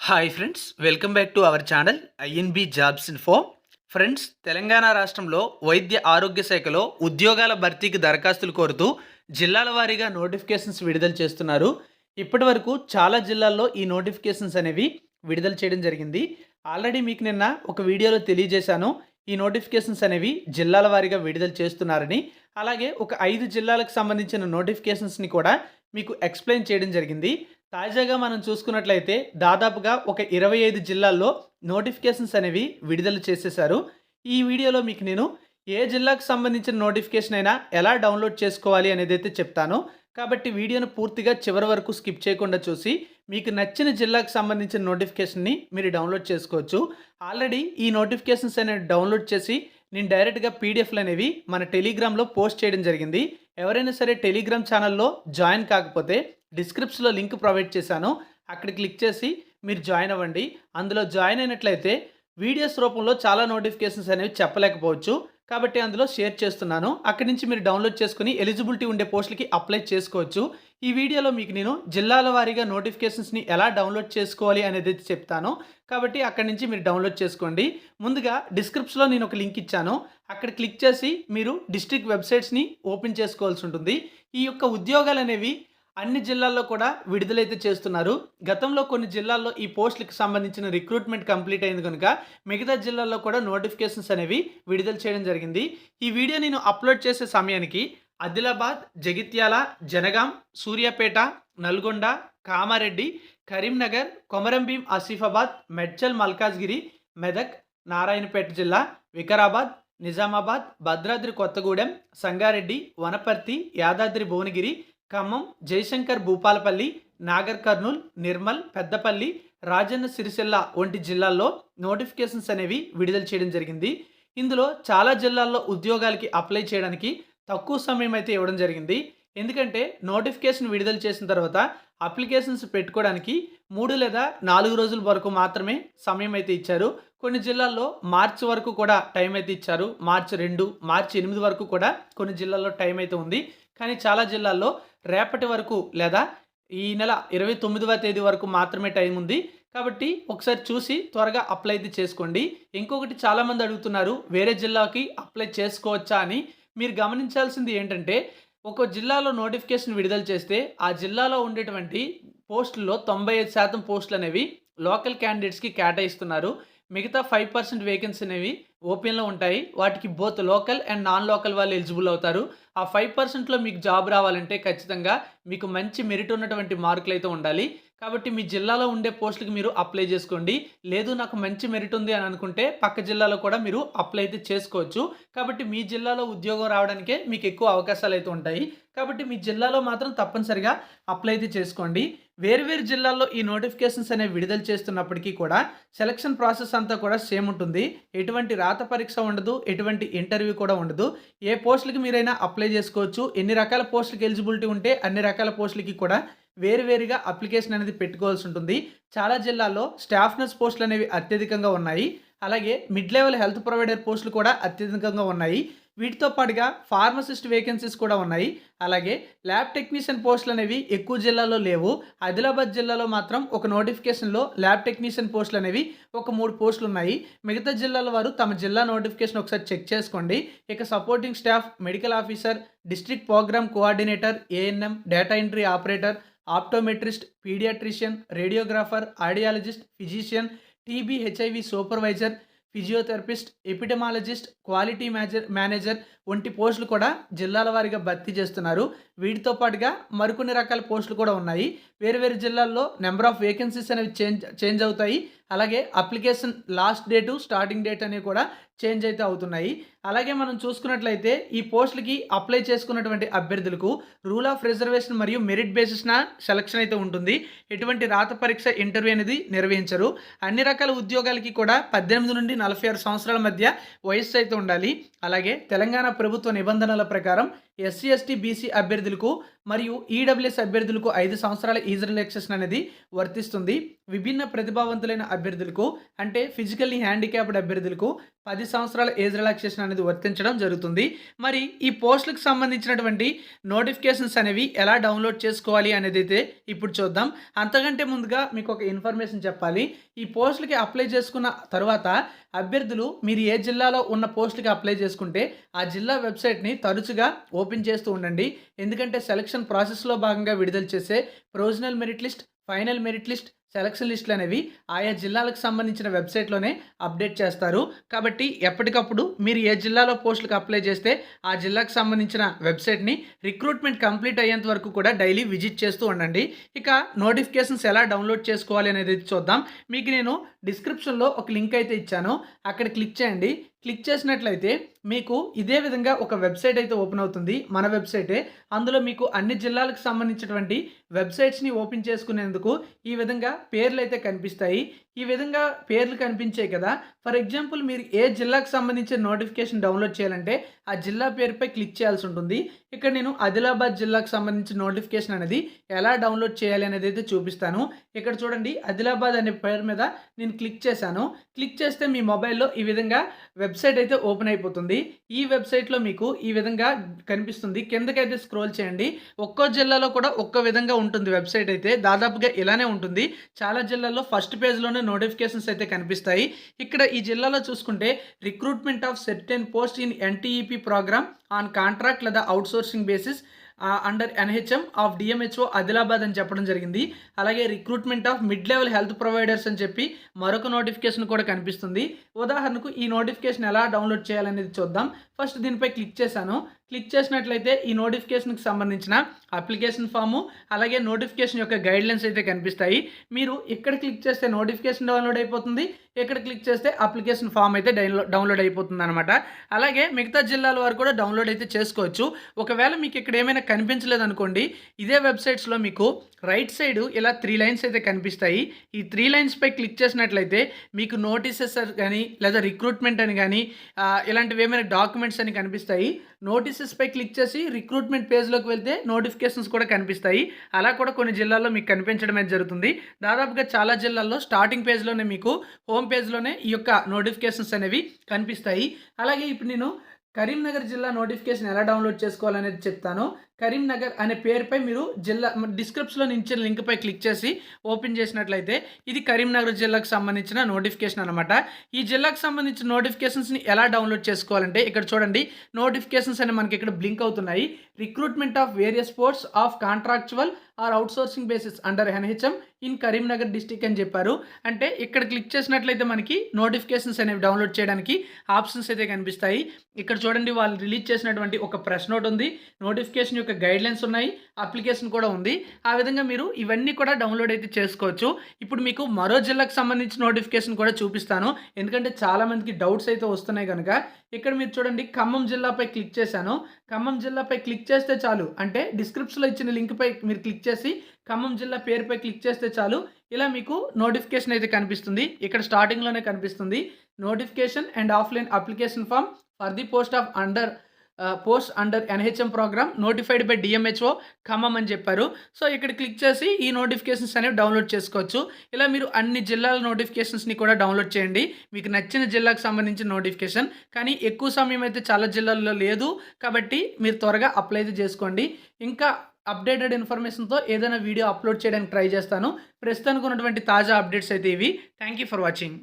Hi friends welcome back to our channel INB jobs info friends Telangana రాష్ట్రంలో వైద్య ఆరోగ్య శాఖలో ఉద్యోగాల భర్తీకి దరఖాస్తులు కోరుతూ జిల్లాల వారీగా నోటిఫికేషన్స్ విడుదల చేస్తున్నారు. ఇప్పటి వరకు చాలా జిల్లాల్లో ఈ నోటిఫికేషన్స్ అనేవి విడుదల చేయడం జరిగింది. ఆల్రెడీ మీకు నిన్న ఒక వీడియోలో తెలియజేశాను. ఈ నోటిఫికేషన్స్ అనేవి జిల్లాల వారీగా విడుదల చేస్తున్నారని అలాగే ఒక ఐదు జిల్లాలకు సంబంధించిన నోటిఫికేషన్స్ని కూడా మీకు ఎక్స్ప్లెయిన్ చేయడం జరిగింది. తాజాగా మనం చూసుకున్నట్లయితే దాదాపుగా ఒక ఇరవై ఐదు జిల్లాల్లో నోటిఫికేషన్స్ అనేవి విడుదల చేసేశారు. ఈ వీడియోలో మీకు నేను ఏ జిల్లాకు సంబంధించిన నోటిఫికేషన్ అయినా ఎలా డౌన్లోడ్ చేసుకోవాలి అనేది అయితే చెప్తాను. కాబట్టి వీడియోను పూర్తిగా చివరి వరకు స్కిప్ చేయకుండా చూసి మీకు నచ్చిన జిల్లాకు సంబంధించిన నోటిఫికేషన్ని మీరు డౌన్లోడ్ చేసుకోవచ్చు. ఆల్రెడీ ఈ నోటిఫికేషన్స్ అనేవి డౌన్లోడ్ చేసి నేను డైరెక్ట్గా పీడిఎఫ్లు అనేవి మన టెలిగ్రామ్లో పోస్ట్ చేయడం జరిగింది. ఎవరైనా సరే టెలిగ్రామ్ ఛానల్లో జాయిన్ కాకపోతే డిస్క్రిప్షన్లో లింక్ ప్రొవైడ్ చేశాను. అక్కడ క్లిక్ చేసి మీరు జాయిన్ అవ్వండి. అందులో జాయిన్ అయినట్లయితే వీడియోస్ రూపంలో చాలా నోటిఫికేషన్స్ అనేవి చెప్పలేకపోవచ్చు. కాబట్టి అందులో షేర్ చేస్తున్నాను. అక్కడి నుంచి మీరు డౌన్లోడ్ చేసుకుని ఎలిజిబిలిటీ ఉండే పోస్టులకి అప్లై చేసుకోవచ్చు. ఈ వీడియోలో మీకు నేను జిల్లాల వారీగా నోటిఫికేషన్స్ని ఎలా డౌన్లోడ్ చేసుకోవాలి అనేది చెప్తాను. కాబట్టి అక్కడి నుంచి మీరు డౌన్లోడ్ చేసుకోండి. ముందుగా డిస్క్రిప్షన్లో నేను ఒక లింక్ ఇచ్చాను. అక్కడ క్లిక్ చేసి మీరు డిస్ట్రిక్ట్ వెబ్సైట్స్ని ఓపెన్ చేసుకోవాల్సి ఉంటుంది. ఈ యొక్క ఉద్యోగాలు అనేవి అన్ని జిల్లాల్లో కూడా విడుదలైతే చేస్తున్నారు. గతంలో కొన్ని జిల్లాల్లో ఈ పోస్టులకు సంబంధించిన రిక్రూట్మెంట్ కంప్లీట్ అయింది కనుక మిగతా జిల్లాల్లో కూడా నోటిఫికేషన్స్ అనేవి విడుదల చేయడం జరిగింది. ఈ వీడియో నేను అప్లోడ్ చేసే సమయానికి ఆదిలాబాద్ జగిత్యాల జనగాం సూర్యాపేట నల్గొండ కామారెడ్డి కరీంనగర్ కొమరంభీం ఆసిఫాబాద్ మెడ్చల్ మల్కాజ్గిరి మెదక్ నారాయణపేట జిల్లా వికారాబాద్ నిజామాబాద్ భద్రాద్రి కొత్తగూడెం సంగారెడ్డి వనపర్తి యాదాద్రి భువనగిరి ఖమ్మం జయశంకర్ భూపాలపల్లి నాగర్ కర్నూల్ నిర్మల్ పెద్దపల్లి రాజన్న సిరిసిల్ల వంటి జిల్లాల్లో నోటిఫికేషన్స్ అనేవి విడుదల చేయడం జరిగింది. ఇందులో చాలా జిల్లాల్లో ఉద్యోగాలకి అప్లై చేయడానికి తక్కువ సమయం అయితే ఇవ్వడం జరిగింది. ఎందుకంటే నోటిఫికేషన్ విడుదల చేసిన తర్వాత అప్లికేషన్స్ పెట్టుకోవడానికి మూడు లేదా నాలుగు రోజుల వరకు మాత్రమే సమయం అయితే ఇచ్చారు. కొన్ని జిల్లాల్లో మార్చి వరకు కూడా టైం అయితే ఇచ్చారు. మార్చి రెండు మార్చి ఎనిమిది వరకు కూడా కొన్ని జిల్లాల్లో టైం అయితే ఉంది. కానీ చాలా జిల్లాల్లో రేపటి వరకు లేదా ఈ నెల ఇరవై తొమ్మిదవ తేదీ వరకు మాత్రమే టైం ఉంది. కాబట్టి ఒకసారి చూసి త్వరగా అప్లై అయితే చేసుకోండి. ఇంకొకటి చాలామంది అడుగుతున్నారు వేరే జిల్లాకి అప్లై చేసుకోవచ్చా అని. మీరు గమనించాల్సింది ఏంటంటే ఒక జిల్లాలో నోటిఫికేషన్ విడుదల చేస్తే ఆ జిల్లాలో ఉండేటువంటి పోస్టుల్లో తొంభై ఐదు శాతం పోస్టులు అనేవి లోకల్ క్యాండిడేట్స్కి కేటాయిస్తున్నారు. మిగతా ఫైవ్ పర్సెంట్ వేకెన్సీ అనేవి ఓపెన్లో ఉంటాయి. వాటికి both local and non local వాళ్ళు ఎలిజిబుల్ అవుతారు. ఆ ఫైవ్ పర్సెంట్లో మీకు జాబ్ రావాలంటే ఖచ్చితంగా మీకు మంచి మెరిట్ ఉన్నటువంటి మార్కులు అయితే ఉండాలి. కాబట్టి మీ జిల్లాలో ఉండే పోస్టులకి మీరు అప్లై చేసుకోండి. లేదు నాకు మంచి మెరిట్ ఉంది అని అనుకుంటే పక్క జిల్లాలో కూడా మీరు అప్లై అయితే చేసుకోవచ్చు. కాబట్టి మీ జిల్లాలో ఉద్యోగం రావడానికే మీకు ఎక్కువ అవకాశాలు అయితే ఉంటాయి. కాబట్టి మీ జిల్లాలో మాత్రం తప్పనిసరిగా అప్లై అయితే చేసుకోండి. వేరువేరు జిల్లాల్లో ఈ నోటిఫికేషన్స్ అనేవి విడుదల చేస్తున్నప్పటికీ కూడా సెలక్షన్ ప్రాసెస్ అంతా కూడా సేమ్ ఉంటుంది. ఎటువంటి రాత పరీక్ష ఉండదు ఎటువంటి ఇంటర్వ్యూ కూడా ఉండదు. ఏ పోస్టులకి మీరైనా అప్లై చేసుకోవచ్చు. ఎన్ని రకాల పోస్టులకి ఎలిజిబిలిటీ ఉంటే అన్ని రకాల పోస్టులకి కూడా వేరువేరుగా అప్లికేషన్ అనేది పెట్టుకోవాల్సి ఉంటుంది. చాలా జిల్లాల్లో స్టాఫ్ నర్స్ పోస్టులు అనేవి అత్యధికంగా ఉన్నాయి. అలాగే మిడ్ లెవెల్ హెల్త్ ప్రొవైడర్ పోస్టులు కూడా అత్యధికంగా ఉన్నాయి. వీటితో పాటుగా ఫార్మసిస్ట్ వేకెన్సీస్ కూడా ఉన్నాయి. అలాగే ల్యాబ్ టెక్నీషియన్ పోస్టులు అనేవి ఎక్కువ జిల్లాలో లేవు. ఆదిలాబాద్ జిల్లాలో మాత్రం ఒక నోటిఫికేషన్లో ల్యాబ్ టెక్నీషియన్ పోస్టులు అనేవి ఒక మూడు పోస్టులు ఉన్నాయి. మిగతా జిల్లాల వారు తమ జిల్లా నోటిఫికేషన్ ఒకసారి చెక్ చేసుకోండి. ఇక supporting staff medical officer district programme coordinator ANM data entry operator optometrist paediatrician radiographer audiologist physician TB HIV supervisor physiotherapist epidemiologist quality major manager వంటి పోస్టులు కూడా జిల్లాల వారీగా భర్తీ చేస్తున్నారు. వీటితో పాటుగా మరికొన్ని రకాల పోస్టులు కూడా ఉన్నాయి. వేరు వేరు జిల్లాల్లో నెంబర్ ఆఫ్ వేకెన్సీస్ అనేవి చేంజ్ చేంజ్ అవుతాయి. అలాగే application last date starting date అనేవి కూడా చేంజ్ అయితే అవుతున్నాయి. అలాగే మనం చూసుకున్నట్లయితే ఈ పోస్టులకి అప్లై చేసుకున్నటువంటి అభ్యర్థులకు రూల్ ఆఫ్ రిజర్వేషన్ మరియు మెరిట్ బేసిస్న సెలక్షన్ అయితే ఉంటుంది. ఎటువంటి రాత పరీక్ష ఇంటర్వ్యూ అనేది నిర్వహించరు. అన్ని రకాల ఉద్యోగాలకి కూడా పద్దెనిమిది నుండి నలభై ఆరు సంవత్సరాల మధ్య వయస్సు అయితే ఉండాలి. అలాగే తెలంగాణ ప్రభుత్వ నిబంధనల ప్రకారం ఎస్సీ ఎస్టీ బీసీ అభ్యర్థులకు మరియు ఈడబ్ల్యూఎస్ అభ్యర్థులకు ఐదు సంవత్సరాల ఈజ్ రిలాక్సేషన్ అనేది వర్తిస్తుంది. విభిన్న ప్రతిభావంతులైన అభ్యర్థులకు అంటే ఫిజికల్లీ హ్యాండిక్యాప్డ్ అభ్యర్థులకు పది సంవత్సరాల ఏజ్ రిలాక్సేషన్ అనేది వర్తించడం జరుగుతుంది. మరి ఈ పోస్టులకు సంబంధించినటువంటి నోటిఫికేషన్స్ అనేవి ఎలా డౌన్లోడ్ చేసుకోవాలి అనేది అయితే ఇప్పుడు చూద్దాం. అంతకంటే ముందుగా మీకు ఒక ఇన్ఫర్మేషన్ చెప్పాలి. ఈ పోస్టులకి అప్లై చేసుకున్న తర్వాత అభ్యర్థులు మీరు ఏ జిల్లాలో ఉన్న పోస్టులకి అప్లై చేసుకుంటే ఆ జిల్లా వెబ్సైట్ని తరచుగా ఓపెన్ ఓపెన్ చేస్తూ ఉండండి. ఎందుకంటే సెలక్షన్ ప్రాసెస్లో భాగంగా విడుదల చేసే provisional merit list final merit list selection లిస్టులు అనేవి ఆయా జిల్లాలకు సంబంధించిన వెబ్సైట్లోనే అప్డేట్ చేస్తారు. కాబట్టి ఎప్పటికప్పుడు మీరు ఏ జిల్లాలో పోస్టులకు అప్లై చేస్తే ఆ జిల్లాకు సంబంధించిన వెబ్సైట్ని రిక్రూట్మెంట్ కంప్లీట్ అయ్యేంత వరకు కూడా డైలీ విజిట్ చేస్తూ ఉండండి. ఇక నోటిఫికేషన్స్ ఎలా డౌన్లోడ్ చేసుకోవాలి అనేది చూద్దాం. మీకు నేను డిస్క్రిప్షన్లో ఒక లింక్ అయితే ఇచ్చాను. అక్కడ క్లిక్ చేయండి. క్లిక్ చేసినట్లయితే మీకు ఇదే విధంగా ఒక వెబ్సైట్ అయితే ఓపెన్ అవుతుంది. మన వెబ్సైటే. అందులో మీకు అన్ని జిల్లాలకు సంబంధించినటువంటి వెబ్సైట్స్ని ఓపెన్ చేసుకునేందుకు ఈ విధంగా పేర్లు అయితే కనిపిస్తాయి. ఈ విధంగా పేర్లు కనిపించాయి కదా. ఫర్ ఎగ్జాంపుల్ మీరు ఏ జిల్లాకు సంబంధించిన నోటిఫికేషన్ డౌన్లోడ్ చేయాలంటే ఆ జిల్లా పేరుపై క్లిక్ చేయాల్సి ఉంటుంది. ఇక్కడ నేను ఆదిలాబాద్ జిల్లాకు సంబంధించిన నోటిఫికేషన్ అనేది ఎలా డౌన్లోడ్ చేయాలి అనేది అయితే చూపిస్తాను. ఇక్కడ చూడండి ఆదిలాబాద్ అనే పేరు మీద నేను క్లిక్ చేశాను. క్లిక్ చేస్తే మీ మొబైల్లో ఈ విధంగా వెబ్సైట్ అయితే ఓపెన్ అయిపోతుంది. ఈ వెబ్సైట్లో మీకు ఈ విధంగా కనిపిస్తుంది. కిందకైతే స్క్రోల్ చేయండి. ఒక్కో జిల్లాలో కూడా ఒక్కో విధంగా ఉంటుంది వెబ్సైట్ అయితే. దాదాపుగా ఇలానే ఉంటుంది. చాలా జిల్లాల్లో ఫస్ట్ పేజ్లోనే నోటిఫికేషన్స్ అయితే కనిపిస్తాయి. ఇక్కడ ఈ జిల్లాలో చూసుకుంటే recruitment of సెప్టెన్ post in NTEP programme on contract లేదా outsourcing basis under NHM of DMHO Adilabad అని చెప్పడం జరిగింది. అలాగే recruitment of mid level health providers అని చెప్పి మరొక నోటిఫికేషన్ కూడా కనిపిస్తుంది. ఉదాహరణకు ఈ నోటిఫికేషన్ ఎలా డౌన్లోడ్ చేయాలనేది చూద్దాం. ఫస్ట్ దీనిపై క్లిక్ చేశాను. క్లిక్ చేసినట్లయితే ఈ నోటిఫికేషన్కి సంబంధించిన అప్లికేషన్ ఫాము అలాగే నోటిఫికేషన్ యొక్క గైడ్లైన్స్ అయితే కనిపిస్తాయి. మీరు ఇక్కడ క్లిక్ చేస్తే నోటిఫికేషన్ డౌన్లోడ్ అయిపోతుంది ఇక్కడ క్లిక్ చేస్తే అప్లికేషన్ ఫామ్ అయితే డౌన్లోడ్ డౌన్లోడ్ అయిపోతుంది అనమాట అలాగే మిగతా జిల్లాల వారు కూడా డౌన్లోడ్ అయితే చేసుకోవచ్చు. ఒకవేళ మీకు ఇక్కడ ఏమైనా కనిపించలేదు అనుకోండి ఇదే వెబ్సైట్స్లో మీకు రైట్ సైడ్ ఇలా త్రీ లైన్స్ అయితే కనిపిస్తాయి. ఈ త్రీ లైన్స్పై క్లిక్ చేసినట్లయితే మీకు నోటీసెస్ కానీ లేదా రిక్రూట్మెంట్ అని కానీ ఇలాంటివి ఏమైనా డాక్యుమెంట్స్ అని కనిపిస్తాయి. నోటీసెస్పై క్లిక్ చేసి రిక్రూట్మెంట్ పేజ్లోకి వెళ్తే నోటిఫికేషన్స్ కూడా కనిపిస్తాయి. అలా కూడా కొన్ని జిల్లాల్లో మీకు కనిపించడం అయితే జరుగుతుంది. దాదాపుగా చాలా జిల్లాల్లో స్టార్టింగ్ పేజ్లోనే మీకు హోమ్ పేజ్లోనే ఈ యొక్క నోటిఫికేషన్స్ అనేవి కనిపిస్తాయి. అలాగే ఇప్పుడు నేను కరీంనగర్ జిల్లా నోటిఫికేషన్ ఎలా డౌన్లోడ్ చేసుకోవాలనేది చెప్తాను. కరీంనగర్ అనే పేరుపై మీరు జిల్లా డిస్క్రిప్షన్లో నుంచి లింక్పై క్లిక్ చేసి ఓపెన్ చేసినట్లయితే ఇది కరీంనగర్ జిల్లాకు సంబంధించిన నోటిఫికేషన్ అనమాట ఈ జిల్లాకు సంబంధించిన నోటిఫికేషన్స్ని ఎలా డౌన్లోడ్ చేసుకోవాలంటే ఇక్కడ చూడండి. నోటిఫికేషన్స్ అని మనకి ఇక్కడ బ్లింక్ అవుతున్నాయి. Recruitment of various posts of contractual or outsourcing basis under NHM in Karimnagar district అని చెప్పారు. అంటే ఇక్కడ క్లిక్ చేసినట్లయితే మనకి నోటిఫికేషన్స్ అనేవి డౌన్లోడ్ చేయడానికి ఆప్షన్స్ అయితే కనిపిస్తాయి. ఇక్కడ చూడండి వాళ్ళు రిలీజ్ చేసినటువంటి ఒక ప్రెస్ నోట్ ఉంది. నోటిఫికేషన్ యొక్క గైడ్లైన్స్ ఉన్నాయి. అప్లికేషన్ కూడా ఉంది. ఆ విధంగా మీరు ఇవన్నీ కూడా డౌన్లోడ్ అయితే చేసుకోవచ్చు. ఇప్పుడు మీకు మరో జిల్లాకు సంబంధించిన నోటిఫికేషన్ కూడా చూపిస్తాను. ఎందుకంటే చాలామందికి డౌట్స్ అయితే వస్తున్నాయి కనుక. ఇక్కడ మీరు చూడండి ఖమ్మం జిల్లాపై క్లిక్ చేశాను. ఖమ్మం జిల్లాపై క్లిక్ చేస్తే చాలు. అంటే డిస్క్రిప్షన్లో ఇచ్చిన లింక్పై మీరు క్లిక్ చేసి ఖమ్మం జిల్లా పేరుపై క్లిక్ చేస్తే చాలు. ఇలా మీకు నోటిఫికేషన్ అయితే కనిపిస్తుంది. ఇక్కడ స్టార్టింగ్లోనే కనిపిస్తుంది. Notification and offline application form for the post of under post under NHM programme notified by DMHO Khammam అని చెప్పారు. సో ఇక్కడ క్లిక్ చేసి ఈ నోటిఫికేషన్స్ అనేవి డౌన్లోడ్ చేసుకోవచ్చు. ఇలా మీరు అన్ని జిల్లాల నోటిఫికేషన్స్ని కూడా డౌన్లోడ్ చేయండి. మీకు నచ్చిన జిల్లాకు సంబంధించిన నోటిఫికేషన్. కానీ ఎక్కువ సమయం అయితే చాలా జిల్లాల్లో లేదు. కాబట్టి మీరు త్వరగా అప్లై అయితే చేసుకోండి. ఇంకా అప్డేటెడ్ ఇన్ఫర్మేషన్తో ఏదైనా వీడియో అప్లోడ్ చేయడానికి ట్రై చేస్తాను. ప్రస్తుతానికి ఉన్నటువంటి తాజా అప్డేట్స్ అయితే ఇవి. Thank you for watching.